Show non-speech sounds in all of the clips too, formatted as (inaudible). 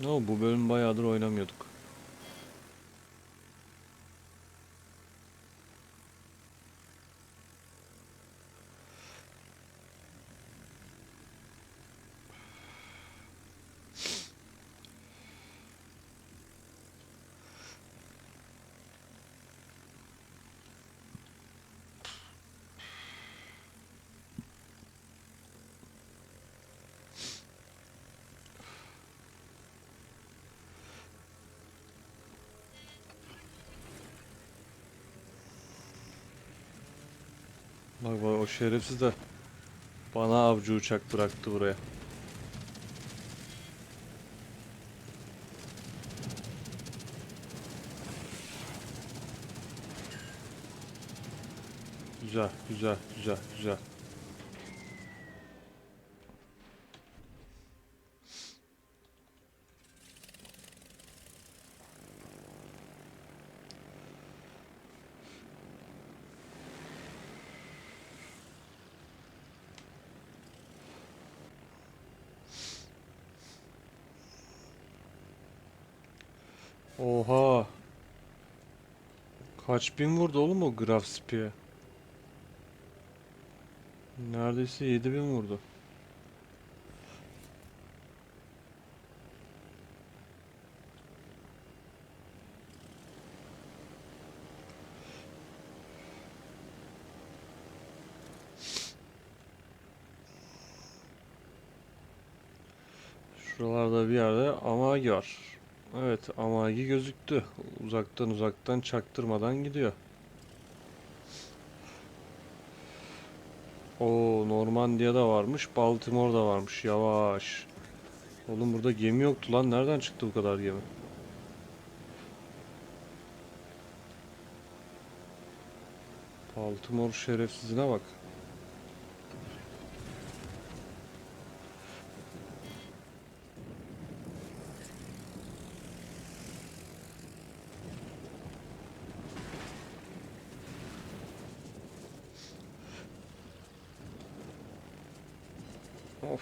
No, bu bölüm bayağıdır oynamıyorduk. Bak bak o şerefsiz de bana avcı uçak bıraktı buraya. Güzel, güzel, güzel, güzel. Oha. Kaç bin vurdu oğlum o Graf Spear? Neredeyse 7000 vurdu. Şuralarda bir yerde Amagi var. Evet, Amagi gözüktü. Uzaktan uzaktan çaktırmadan gidiyor. Oo, Normandiya'da varmış, Baltimore'da varmış. Yavaş. Oğlum burada gemi yoktu lan. Nereden çıktı bu kadar gemi? Baltimore şerefsizine bak.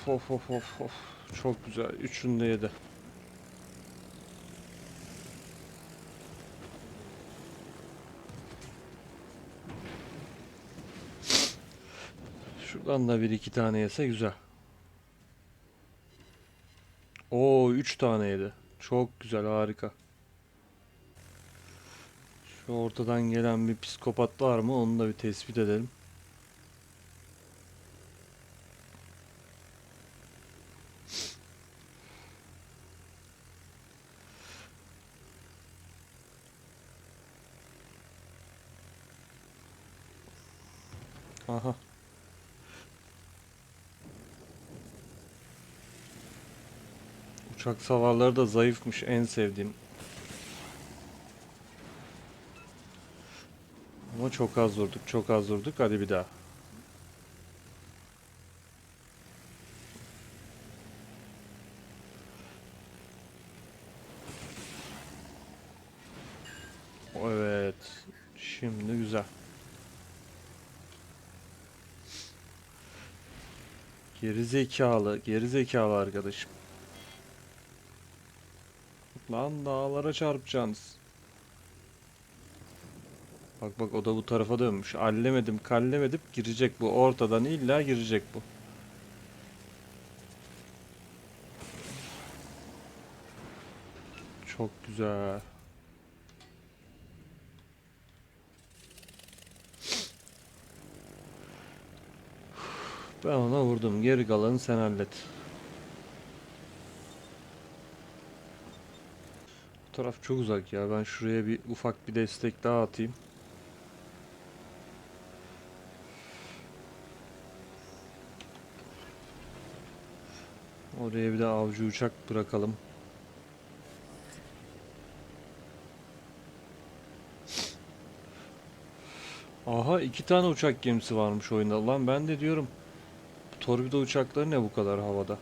Of of of of of. Çok güzel. Üçünü de yedi. Şuradan da bir iki tane yese güzel. Oo üç tane yedi. Çok güzel harika. Şu ortadan gelen bir psikopat var mı? Onu da bir tespit edelim. Aha. Uçak savarları da zayıfmış en sevdiğim. Ama çok az vurduk, çok az vurduk. Hadi bir daha. Evet. Şimdi güzel. Geri zekalı, geri zekalı arkadaşım. Lan dağlara çarpacaksınız. Bak bak o da bu tarafa dönmüş. Allemedim, kallemedim. Girecek bu. Ortadan illa girecek bu. Çok güzel. Ben ona vurdum. Geri kalanı sen hallet. Bu taraf çok uzak ya. Ben şuraya bir ufak bir destek daha atayım. Oraya bir de avcı uçak bırakalım. Aha iki tane uçak gemisi varmış oyunda. Lan ben de diyorum. Torpido uçakları ne bu kadar havada?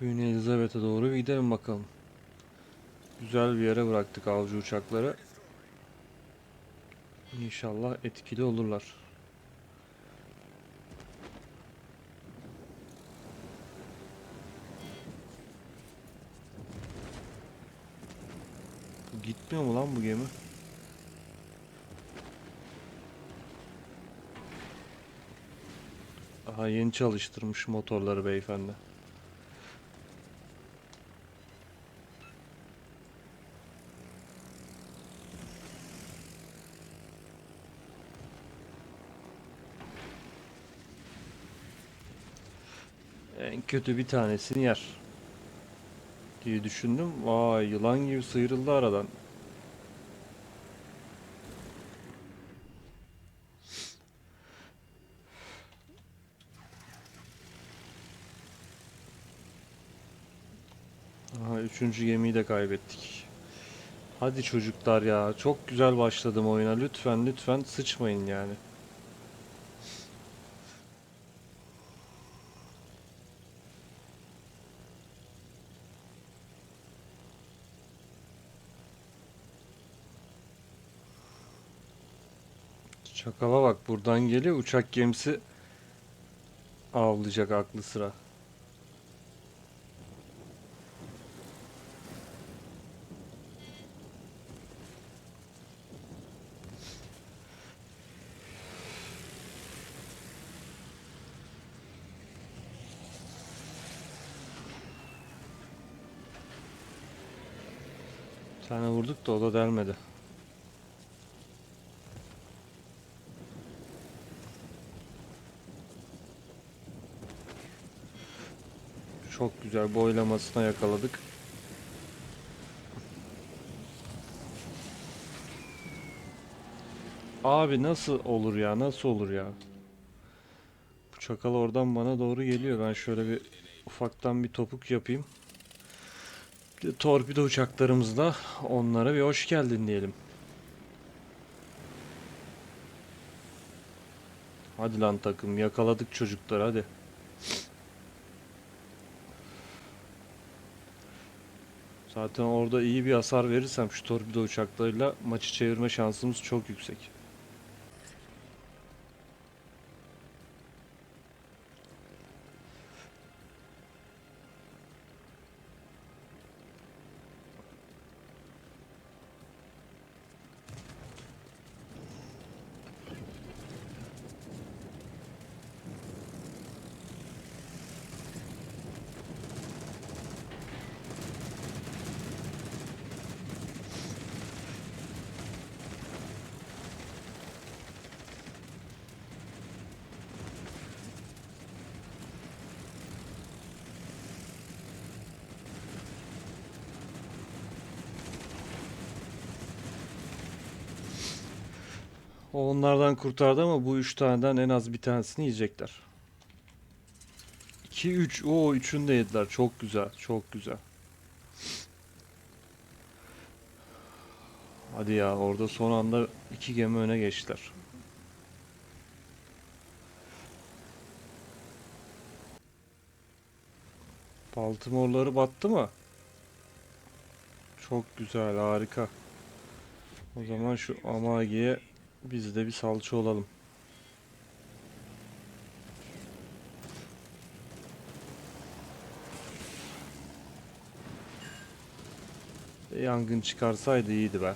Queen Elizabeth'e doğru bir gidelim bakalım. Güzel bir yere bıraktık avcı uçakları. İnşallah etkili olurlar. Gitmiyor mu lan bu gemi? Aha yeni çalıştırmış motorları beyefendi. En kötü bir tanesini yer diye düşündüm. Vay yılan gibi sıyrıldı aradan. Aha üçüncü gemiyi de kaybettik. Hadi çocuklar ya. Çok güzel başladım oyuna. Lütfen lütfen sıçmayın yani. Çakala bak buradan geliyor uçak gemisi avlayacak aklı sıra. Bir tane vurduk da o da delmedi. Çok güzel boylamasına yakaladık. Abi nasıl olur ya? Nasıl olur ya? Bu çakal oradan bana doğru geliyor. Ben şöyle bir ufaktan bir topuk yapayım. Torpido uçaklarımızla onlara bir hoş geldin diyelim. Hadi lan takım yakaladık çocuklar hadi. Zaten orada iyi bir hasar verirsem şu torpido uçaklarıyla maçı çevirme şansımız çok yüksek. Onlardan kurtardı ama bu üç taneden en az bir tanesini yiyecekler. 2 3 o üçünü de yediler. Çok güzel. Çok güzel. Hadi ya orada son anda iki gemi öne geçtiler. Baltimore'ları battı mı? Çok güzel, harika. O zaman şu Amagi'ye biz de bir salça olalım. Yangın çıkarsaydı iyiydi be.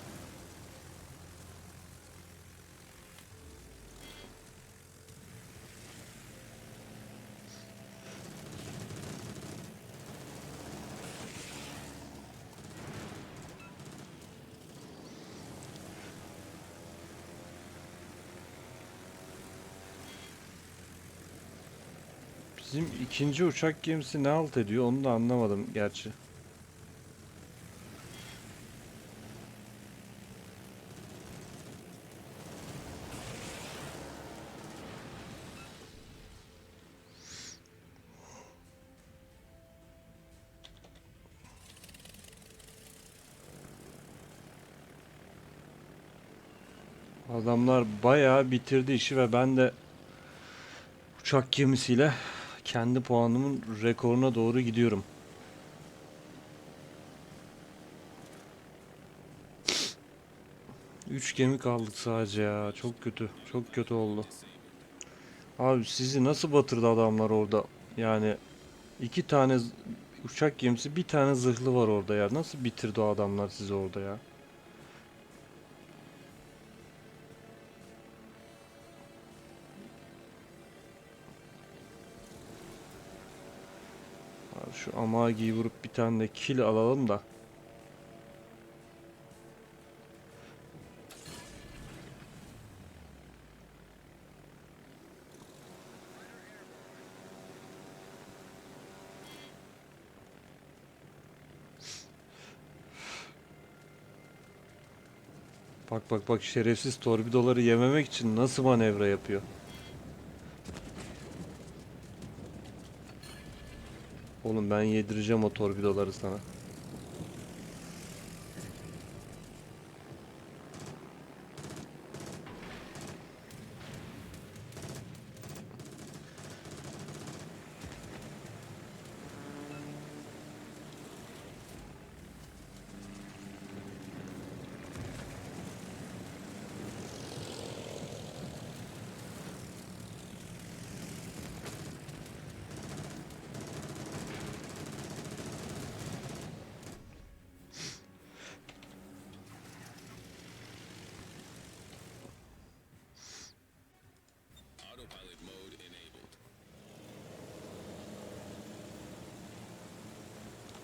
Bizim ikinci uçak gemisi ne halt ediyor onu da anlamadım gerçi. Adamlar bayağı bitirdi işi ve ben de uçak gemisiyle kendi puanımın rekoruna doğru gidiyorum. Üç gemi kaldık sadece ya. Çok kötü. Çok kötü oldu. Abi sizi nasıl batırdı adamlar orada? Yani iki tane uçak gemisi bir tane zırhlı var orada ya. Nasıl bitirdi o adamlar sizi orada ya? Şu Amagi'yi vurup bir tane de kill alalım da. Bak bak bak şerefsiz torpidoları yememek için nasıl manevra yapıyor. Oğlum ben yedireceğim o torpidoları sana.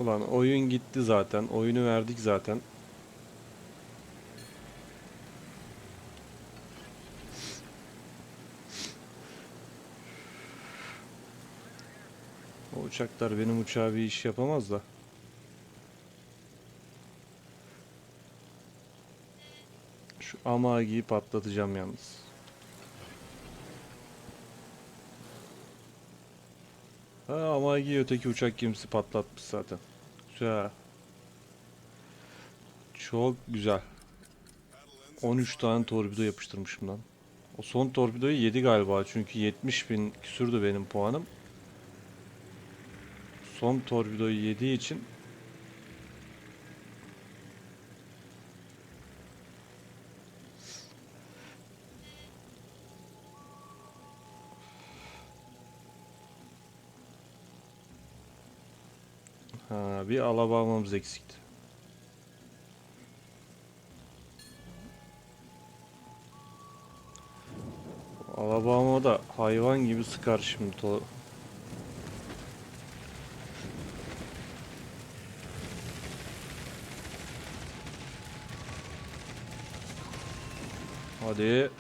Ulan oyun gitti zaten. Oyunu verdik zaten. O uçaklar benim uçağa bir iş yapamaz da. Şu Amagi'yi patlatacağım yalnız. Ha Amagi öteki uçak gemisi patlatmış zaten. Güzel. Çok güzel. 13 tane torpido yapıştırmışım lan. O son torpidoyu yedi galiba çünkü 70 bin küsürdü benim puanım. Son torpidoyu yediği için Bir eksikti. Alabama da hayvan gibi sıkar şimdi to Hadi.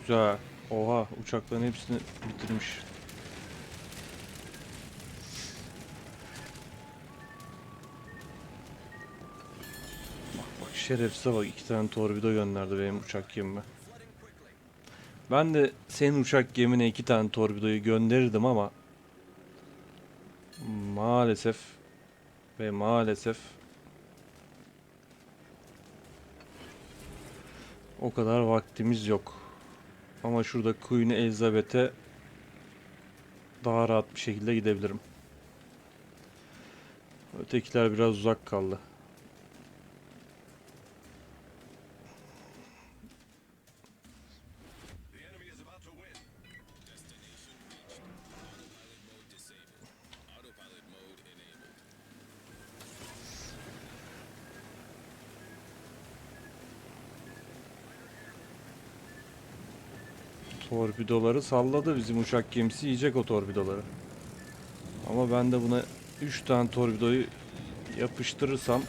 Güzel. Oha uçakların hepsini bitirmiş. Şerefsize bak iki tane torpido gönderdi benim uçak gemime. Ben de senin uçak gemine iki tane torpidoyu gönderirdim ama maalesef ve maalesef o kadar vaktimiz yok. Ama şurada Queen Elizabeth'e daha rahat bir şekilde gidebilirim. Ötekiler biraz uzak kaldı. Torpidoları salladı bizim uçak gemisi yiyecek o torpidoları. Ama ben de buna 3 tane torpidoyu yapıştırırsam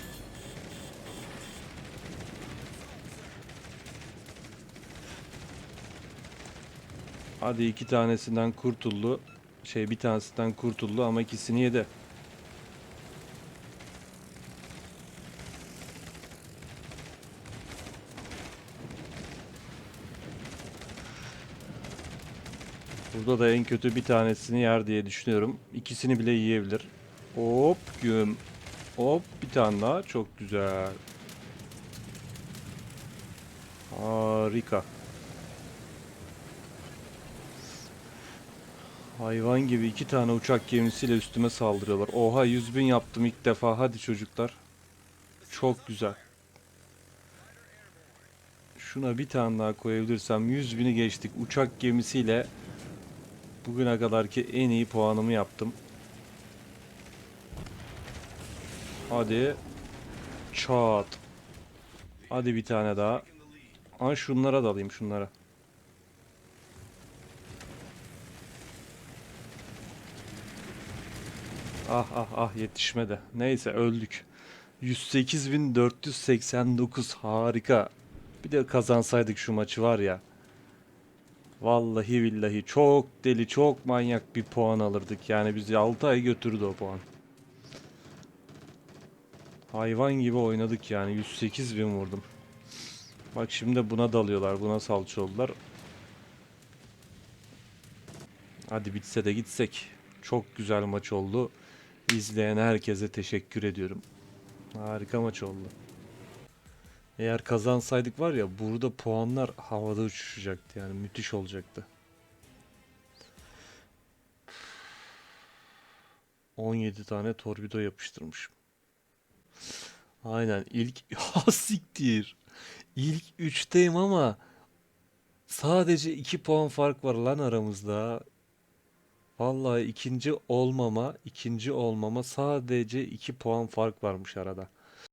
Hadi iki tanesinden kurtuldu. Şey bir tanesinden kurtuldu ama ikisini yedi. Burada da en kötü bir tanesini yer diye düşünüyorum. İkisini bile yiyebilir. Hop güm. Hop bir tane daha. Çok güzel. Harika. Hayvan gibi iki tane uçak gemisiyle üstüme saldırıyorlar. Oha 100 bin yaptım ilk defa. Hadi çocuklar. Çok güzel. Şuna bir tane daha koyabilirsem 100 bini geçtik. Uçak gemisiyle bugüne kadarki en iyi puanımı yaptım. Hadi. Çat. Hadi bir tane daha. Aa şunlara da alayım şunlara. Ah ah ah yetişmedi. Neyse öldük. 108.489 harika. Bir de kazansaydık şu maçı var ya. Vallahi billahi çok deli çok manyak bir puan alırdık. Yani bizi 6 ay götürdü o puan. Hayvan gibi oynadık yani 108 bin vurdum. Bak şimdi buna dalıyorlar buna salça oldular. Hadi bitse de gitsek. Çok güzel maç oldu. İzleyen herkese teşekkür ediyorum. Harika maç oldu. Eğer kazansaydık var ya burada puanlar havada uçuşacaktı yani müthiş olacaktı. 17 tane torpido yapıştırmışım. Aynen ilk (laughs) siktir. İlk 3'teyim ama sadece 2 puan fark var lan aramızda. Vallahi ikinci olmama, ikinci olmama sadece 2 puan fark varmış arada.